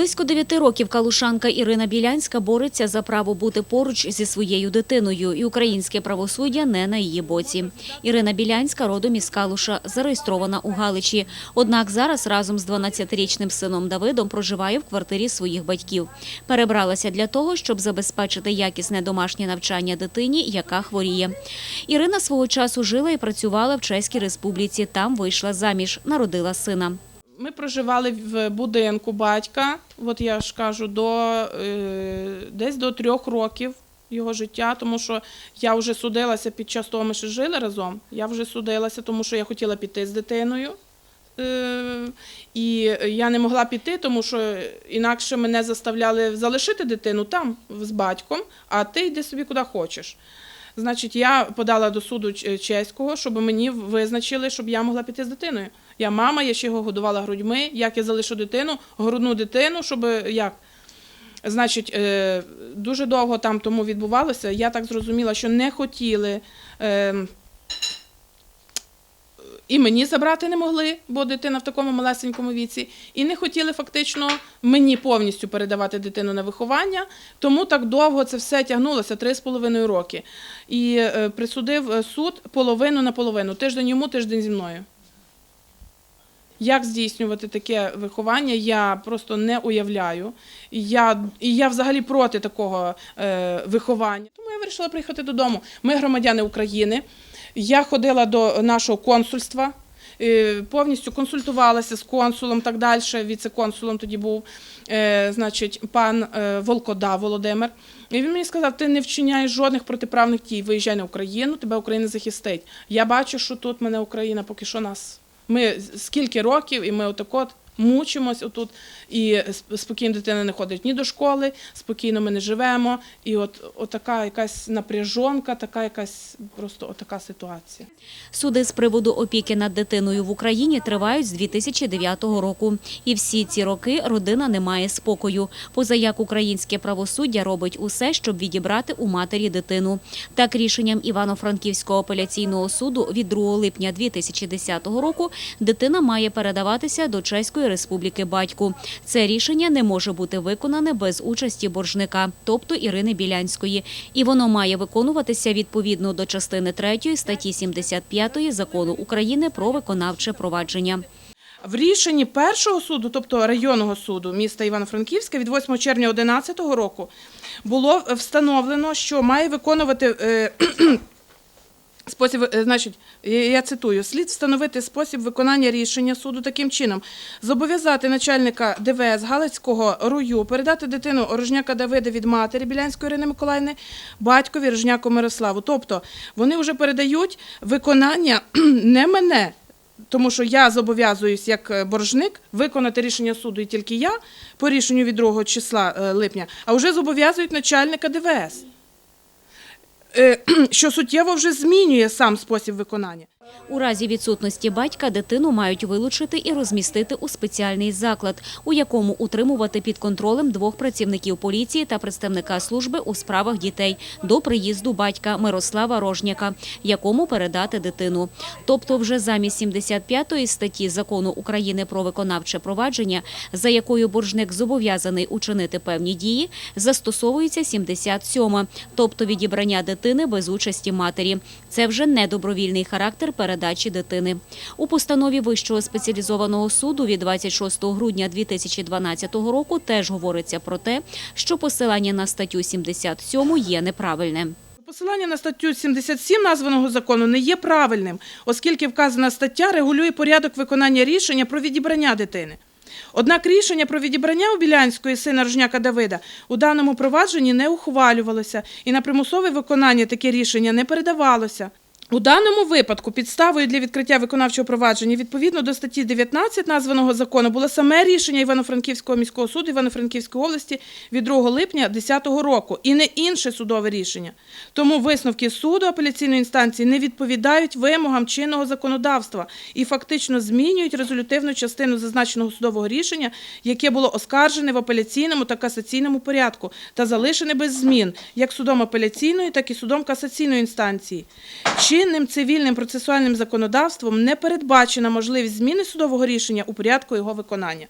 Близько дев'яти років калушанка Ірина Білянська бореться за право бути поруч зі своєю дитиною, і українське правосуддя не на її боці. Ірина Білянська родом із Калуша, зареєстрована у Галичі. Однак зараз разом з 12-річним сином Давидом проживає в квартирі своїх батьків. Перебралася для того, щоб забезпечити якісне домашнє навчання дитині, яка хворіє. Ірина свого часу жила і працювала в Чеській Республіці. Там вийшла заміж, народила сина. Ми проживали в будинку батька, от я ж кажу, до, е, десь до трьох років його життя, тому що я вже судилася під час того, ми ще жили разом. Я вже судилася, тому що я хотіла піти з дитиною. Е, І я не могла піти, тому що інакше мене заставляли залишити дитину там з батьком, а ти йди собі куди хочеш. Значить, я подала до суду чеського, щоб мені визначили, щоб я могла піти з дитиною. Я мама, я ще його годувала грудьми. Як я залишу дитину, грудну дитину, щоб як. Значить, е, дуже довго там тому відбувалося. Я так зрозуміла, що не хотіли. І мені забрати не могли, бо дитина в такому малесенькому віці, і не хотіли фактично мені повністю передавати дитину на виховання. Тому так довго це все тягнулося три з половиною роки. І е, присудив е, суд половину на половину. Тиждень йому, тиждень зі мною. Як здійснювати таке виховання, я просто не уявляю. І я, і я взагалі проти такого е, виховання. Тому я вирішила приїхати додому. Ми громадяни України. Я ходила до нашого консульства, е, повністю консультувалася з консулом, так далі. Віце-консулом тоді був е, значить, пан е, Волкода Володимир. І він мені сказав: ти не вчиняєш жодних протиправних дій, виїжджай на Україну, тебе Україна захистить. Я бачу, що тут мене Україна поки що нас. Ми скільки років, і ми отак от мучимось отут, і спокійно дитина не ходить ні до школи, спокійно ми не живемо. І от, от така якась напряжонка, така якась просто отака ситуація. Суди з приводу опіки над дитиною в Україні тривають з 2009 року. І всі ці роки родина не має спокою. Поза як українське правосуддя робить усе, щоб відібрати у матері дитину. Так, рішенням Івано-Франківського апеляційного суду від 2 липня 2010 року дитина має передаватися до Чеської Республіки батьку. Це рішення не може бути виконане без участі боржника, тобто Ірини Білянської, і воно має виконуватися відповідно до частини 3 статті 75 закону України про виконавче провадження. В рішенні першого суду, тобто районного суду міста Івано-Франківська від 8 червня 2011 року було встановлено, що має виконувати е, спосіб, е, значить, я цитую, слід встановити спосіб виконання рішення суду таким чином: зобов'язати начальника ДВС Галицького РУЮ передати дитину Рожняка Давида від матері Білянської Ірини Миколаївни, батькові Рожняку Мирославу. Тобто вони вже передають виконання не мене, тому що я зобов'язуюсь як е, боржник виконати рішення суду і тільки я по рішенню від 2 числа е, липня, а вже зобов'язують начальника ДВС, що суттєво вже змінює сам спосіб виконання. У разі відсутності батька дитину мають вилучити і розмістити у спеціальний заклад, у якому утримувати під контролем двох працівників поліції та представника служби у справах дітей до приїзду батька Мирослава Рожняка, якому передати дитину. Тобто, вже замість 75-ї статті закону України про виконавче провадження, за якою боржник зобов'язаний учинити певні дії, застосовується 77-ма, тобто відібрання дитини без участі матері. Це вже не добровільний характер передачі дитини. У постанові Вищого спеціалізованого суду від 26 грудня 2012 року теж говориться про те, що посилання на статтю 77 є неправильним. Посилання на статтю 77 названого закону не є правильним, оскільки вказана стаття регулює порядок виконання рішення про відібрання дитини. Однак рішення про відібрання у Білянської сина Рожняка Давида у даному провадженні не ухвалювалося і на примусове виконання таке рішення не передавалося. У даному випадку підставою для відкриття виконавчого провадження відповідно до статті 19 названого закону було саме рішення Івано-Франківського міського суду Івано-Франківської області від 2 липня 2010 року і не інше судове рішення. Тому висновки суду апеляційної інстанції не відповідають вимогам чинного законодавства і фактично змінюють резолютивну частину зазначеного судового рішення, яке було оскаржене в апеляційному та касаційному порядку та залишене без змін як судом апеляційної, так і судом касаційної інстанції. Чинним цивільним процесуальним законодавством не передбачена можливість зміни судового рішення у порядку його виконання.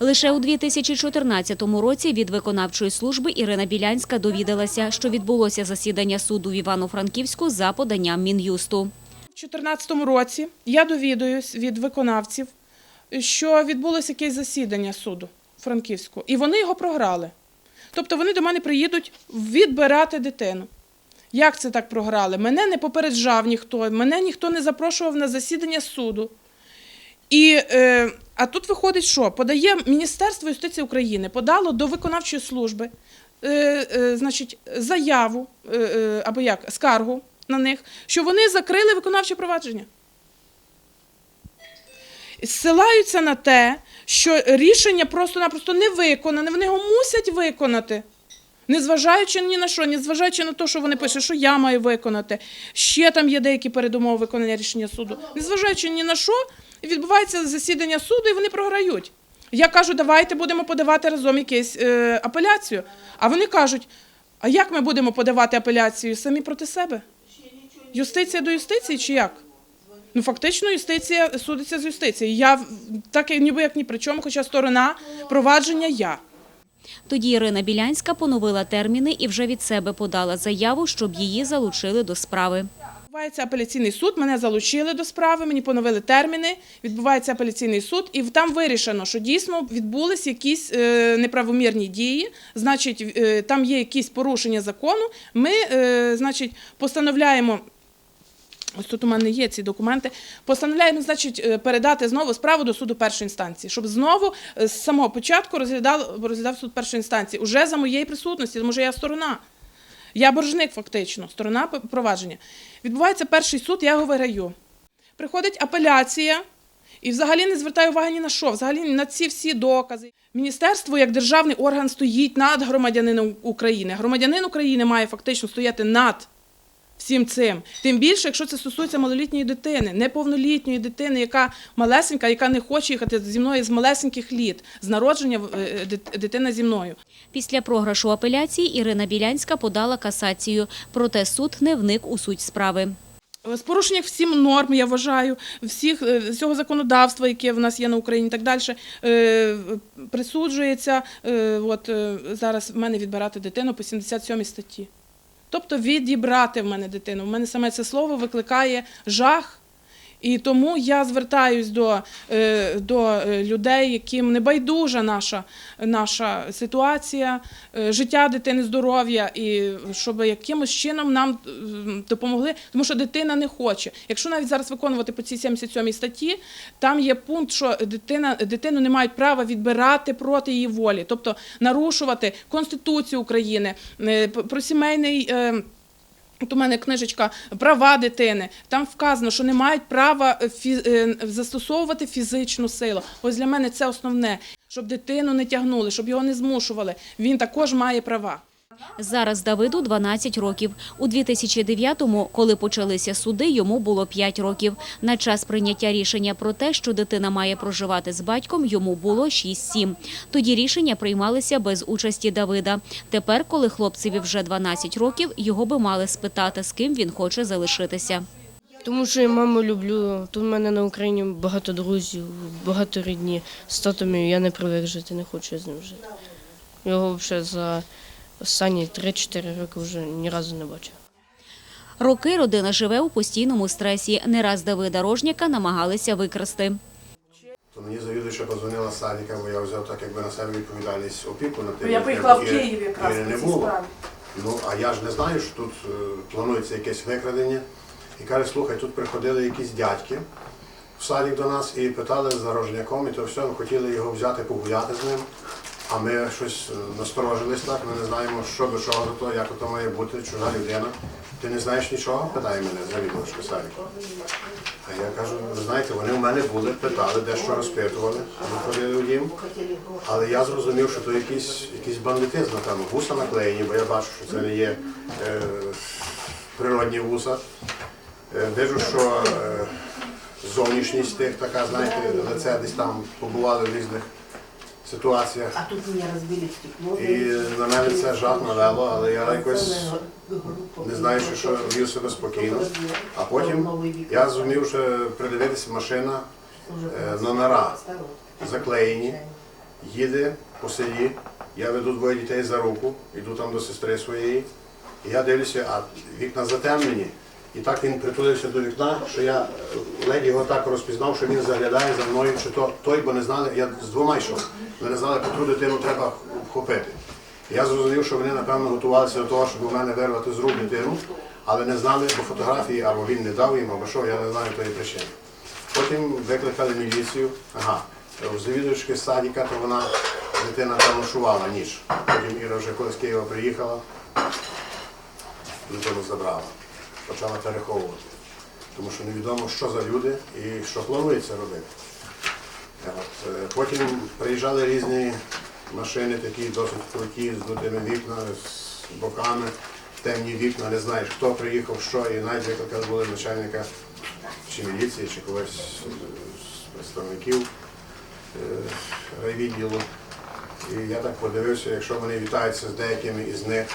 Лише у 2014 році від виконавчої служби Ірина Білянська довідалася, що відбулося засідання суду в Івано-Франківську за поданням Мін'юсту. У 2014 році я довідуюсь від виконавців, що відбулося якесь засідання суду Франківського, і вони його програли. Тобто вони до мене приїдуть відбирати дитину. Як це так програли? Мене не попереджав ніхто, мене ніхто не запрошував на засідання суду. І, е, а тут виходить, що подає Міністерство юстиції України, подало до виконавчої служби е, е, значить, заяву е, е, або як, скаргу на них, що вони закрили виконавче провадження. Зсилаються на те, що рішення просто-напросто не виконане, вони його мусять виконати. Незважаючи ні на що, незважаючи на те, що вони пишуть, що я маю виконати. Ще там є деякі передумови виконання рішення суду. Незважаючи ні на що, відбувається засідання суду і вони програють. Я кажу, давайте будемо подавати разом якусь е, апеляцію. А вони кажуть, а як ми будемо подавати апеляцію самі проти себе? Юстиція до юстиції чи як? Ну, фактично, юстиція судиться з юстицією. Я так ніби як ні при чому, хоча сторона провадження я. Тоді Ірина Білянська поновила терміни і вже від себе подала заяву, щоб її залучили до справи. Відбувається апеляційний суд, мене залучили до справи, мені поновили терміни. Відбувається апеляційний суд, і там вирішено, що дійсно відбулись якісь е, неправомірні дії. Значить, е, там є якісь порушення закону. Ми, е, значить, постановляємо. Ось тут у мене є ці документи. Постановляємо, значить, е, передати знову справу до суду першої інстанції, щоб знову е, з самого початку розглядав, розглядав суд першої інстанції уже за моєї присутності, тому що я сторона. Я боржник, фактично, сторона провадження. Відбувається перший суд, я його виграю. Приходить апеляція, і взагалі не звертаю уваги ні на що, взагалі на ці всі докази. Міністерство як державний орган стоїть над громадянином України. Громадянин України має фактично стояти над всім цим. Тим більше, якщо це стосується малолітньої дитини, неповнолітньої дитини, яка малесенька, яка не хоче їхати зі мною з малесеньких літ, з народження е, дитина зі мною. Після програшу апеляції Ірина Білянська подала касацію, проте суд не вник у суть справи. З порушенням всім норм, я вважаю, всіх е, всього законодавства, яке в нас є на Україні, і так далі, е, присуджується е, от, е, зараз в мене відбирати дитину по 77 статті. Тобто відібрати в мене дитину. В мене саме це слово викликає жах. І тому я звертаюсь до, е, до е, людей, яким не байдужа наша, наша ситуація, е, життя дитини, здоров'я, і щоб якимось чином нам допомогли, тому що дитина не хоче. Якщо навіть зараз виконувати по цій 77 статті, там є пункт, що дитина, дитину не мають права відбирати проти її волі, тобто нарушувати Конституцію України, про сімейний. От у мене книжечка Права дитини. Там вказано, що не мають права е, е, застосовувати фізичну силу. Ось для мене це основне, щоб дитину не тягнули, щоб його не змушували. Він також має права. Зараз Давиду 12 років. У 2009-му, коли почалися суди, йому було 5 років. На час прийняття рішення про те, що дитина має проживати з батьком, йому було 6-7. Тоді рішення приймалися без участі Давида. Тепер, коли хлопцеві вже 12 років, його би мали спитати, з ким він хоче залишитися. Тому що я маму люблю. Тут в мене на Україні багато друзів, багато рідні. З татом я не привик жити, не хочу з ним жити. Його взагалі за останні 3-4 роки вже ні разу не бачив. Роки родина живе у постійному стресі. Не раз Давида намагалися викрасти. То мені завідуюча позвонила з садика, бо я взяв так якби на себе відповідальність опіку на тим. Я як поїхала в Київ якраз не цій справі. Ну, а я ж не знаю, що тут е, планується якесь викрадення. І каже, слухай, тут приходили якісь дядьки в садик до нас і питали за рожняком, і то все, ми хотіли його взяти, погуляти з ним. А ми щось е, насторожились так, ми не знаємо, що до чого до того, як то має бути, чужа людина. Ти не знаєш нічого? питає мене завідувачка садика. А я кажу, ви знаєте, вони в мене були, питали, дещо розпитували, ми ходили в дім. Але я зрозумів, що то якийсь, якийсь бандитизм, напевно, вуса наклеєні, бо я бачу, що це не є е, природні вуса. Е, Вижу, що е, зовнішність тих така, знаєте, лице десь там побували в різних ситуаціях. А тут меня разбили стекло. І на мене це жах навело, але я якось не знаю, що, що вів себе спокійно. А потім я зумів, що придивитися машина, е, номера заклеєні. їде по селі, я веду двоє дітей за руку, йду там до сестри своєї, і я дивлюся, а вікна затемнені. І так він притулився до вікна, що я ледь його так розпізнав, що він заглядає за мною, чи то той, бо не знали, я з двома йшов. Ми не знали, котру дитину треба вхопити. Я зрозумів, що вони, напевно, готувалися до того, щоб у мене вирвати з рук дитину, але не знали по фотографії, або він не дав їм, або що, я не знаю тої причини. Потім викликали міліцію. Ага, у завідувачки з садика, то вона дитина там ношувала ніж. Потім Іра вже коли з Києва приїхала, дитину забрала, почала переховувати. Тому що невідомо, що за люди і що планується робити. Е, От, е, потім приїжджали різні машини, такі досить круті, з дутими вікнами, з боками, темні вікна, не знаєш, хто приїхав, що, і навіть викликали були начальника чи міліції, чи когось з представників е, райвідділу. І я так подивився, якщо вони вітаються з деякими із них,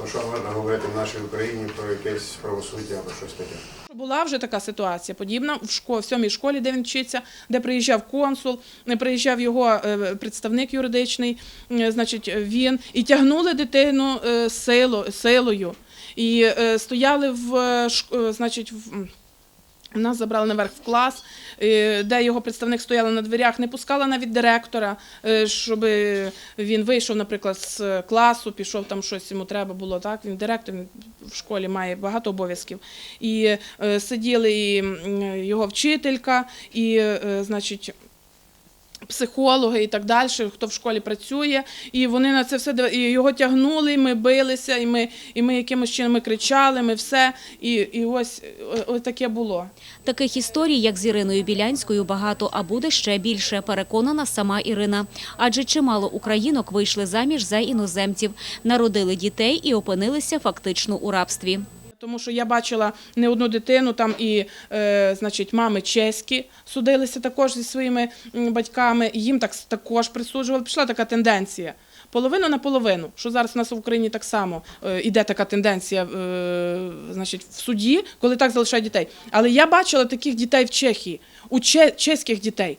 то що можна говорити в нашій Україні про якесь правосуддя або щось таке. Була вже така ситуація подібна в школі, в сьомій школі, де він вчиться, де приїжджав консул, е, приїжджав його е, представник юридичний, е, значить, він, і тягнули дитину силою силою. І стояли в, значить, в, нас забрали наверх в клас, е, де його представник стояла на дверях, не пускала навіть директора, е, щоб він вийшов, наприклад, з класу, пішов там щось йому треба було. Так він директор він в школі має багато обов'язків. І е, сиділи і його вчителька, і, значить. Психологи і так далі, хто в школі працює, і вони на це все і його тягнули, і ми билися, і ми, і ми якимось чином кричали, ми все. І, і ось, ось таке було. Таких історій, як з Іриною Білянською, багато, а буде ще більше, переконана сама Ірина. Адже чимало українок вийшли заміж за іноземців, народили дітей і опинилися фактично у рабстві. Тому що я бачила не одну дитину, там і е, значить, мами чеські судилися також зі своїми батьками, їм так також присуджували. Пішла така тенденція. Половину на половину, що зараз у нас в Україні так само е, іде така тенденція е, значить, в суді, коли так залишають дітей. Але я бачила таких дітей в Чехії, у че- чеських дітей.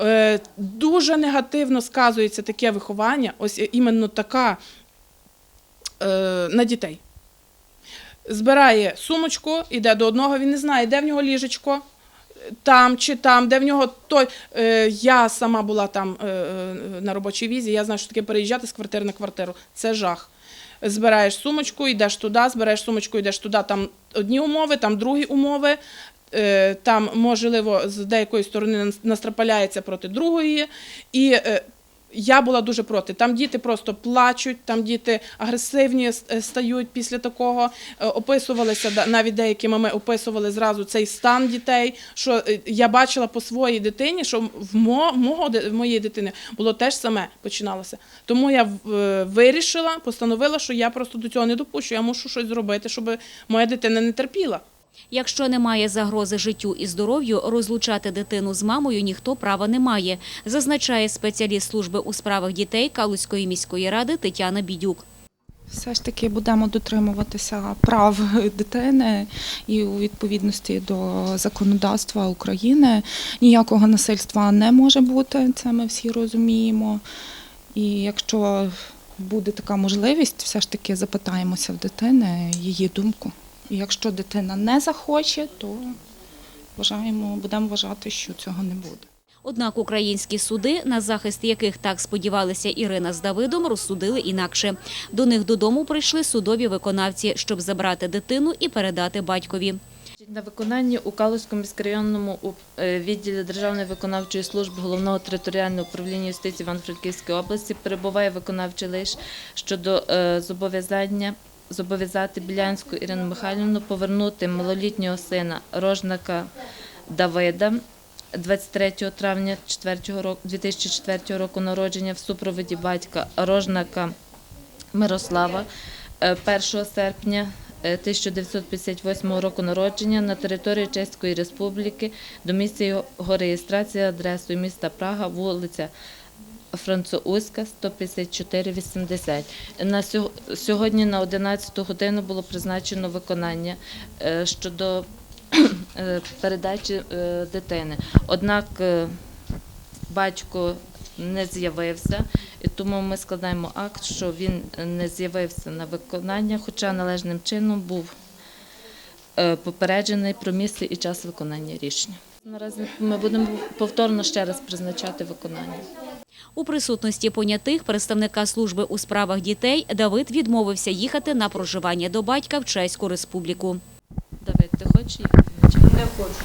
Е, дуже негативно сказується таке виховання, ось іменно така е, на дітей збирає сумочку, іде до одного, він не знає, де в нього ліжечко, там чи там, де в нього той. Е, я сама була там е, е, на робочій візі, я знаю, що таке переїжджати з квартири на квартиру. Це жах. Збираєш сумочку, йдеш туди, збираєш сумочку, йдеш туди, там одні умови, там другі умови. Там, можливо, з деякої сторони настрапаляється проти другої. І я була дуже проти. Там діти просто плачуть, там діти агресивні е, стають після такого. Е, Описувалися навіть деякі мами описували зразу цей стан дітей. Що е, я бачила по своїй дитині, що в мо- мого в моєї дитини було теж саме починалося. Тому я вирішила, постановила, що я просто до цього не допущу. Я мушу щось зробити, щоб моя дитина не терпіла. Якщо немає загрози життю і здоров'ю, розлучати дитину з мамою ніхто права не має, зазначає спеціаліст служби у справах дітей Калузької міської ради Тетяна Бідюк. Все ж таки будемо дотримуватися прав дитини і у відповідності до законодавства України ніякого насильства не може бути, це ми всі розуміємо. І якщо буде така можливість, все ж таки запитаємося в дитини її думку. І якщо дитина не захоче, то вважаємо, будемо вважати, що цього не буде. Однак українські суди, на захист яких так сподівалися Ірина з Давидом, розсудили інакше. До них додому прийшли судові виконавці, щоб забрати дитину і передати батькові. На виконанні у Калузькому міськрайонному е, відділі Державної виконавчої служби головного територіального управління юстиції Івано-Франківської області перебуває виконавчий лист щодо е, зобов'язання зобов'язати Білянську Ірину Михайлівну повернути малолітнього сина Рожнака Давида 23 травня 2004 року народження в супроводі батька Рожнака Мирослава е, 1 серпня е, 1958 року народження на території Чеської Республіки до місця його реєстрації адресою міста Прага, вулиця Французька, 154-80. На сьо- сьогодні на 11 годину було призначено виконання е, щодо е, передачі е, дитини. Однак батько не з'явився, і тому ми складаємо акт, що він не з'явився на виконання, хоча належним чином був попереджений про місце і час виконання рішення. Наразі ми будемо повторно ще раз призначати виконання. У присутності понятих представника служби у справах дітей Давид відмовився їхати на проживання до батька в Чеську республіку. Давид, ти хочеш їхати? Не хочу.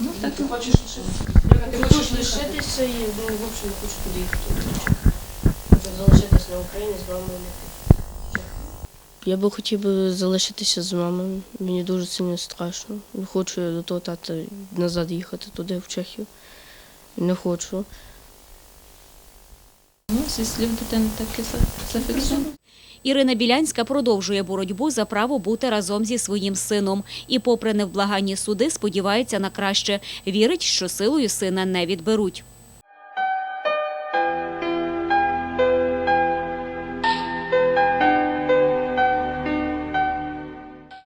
Ну так Ти хочеш Я хочу лишитися і ну, в общем, не хочу туди їхати. Залишитися на Україні з мамою. Я би хотів би залишитися з мамою. Мені дуже сильно страшно. Не хочу я до того тата назад їхати туди, в Чехію. Не хочу. Ну, зі слів дитини так і зафіксовано. Ірина Білянська продовжує боротьбу за право бути разом зі своїм сином. І попри невблаганні суди, сподівається на краще. Вірить, що силою сина не відберуть.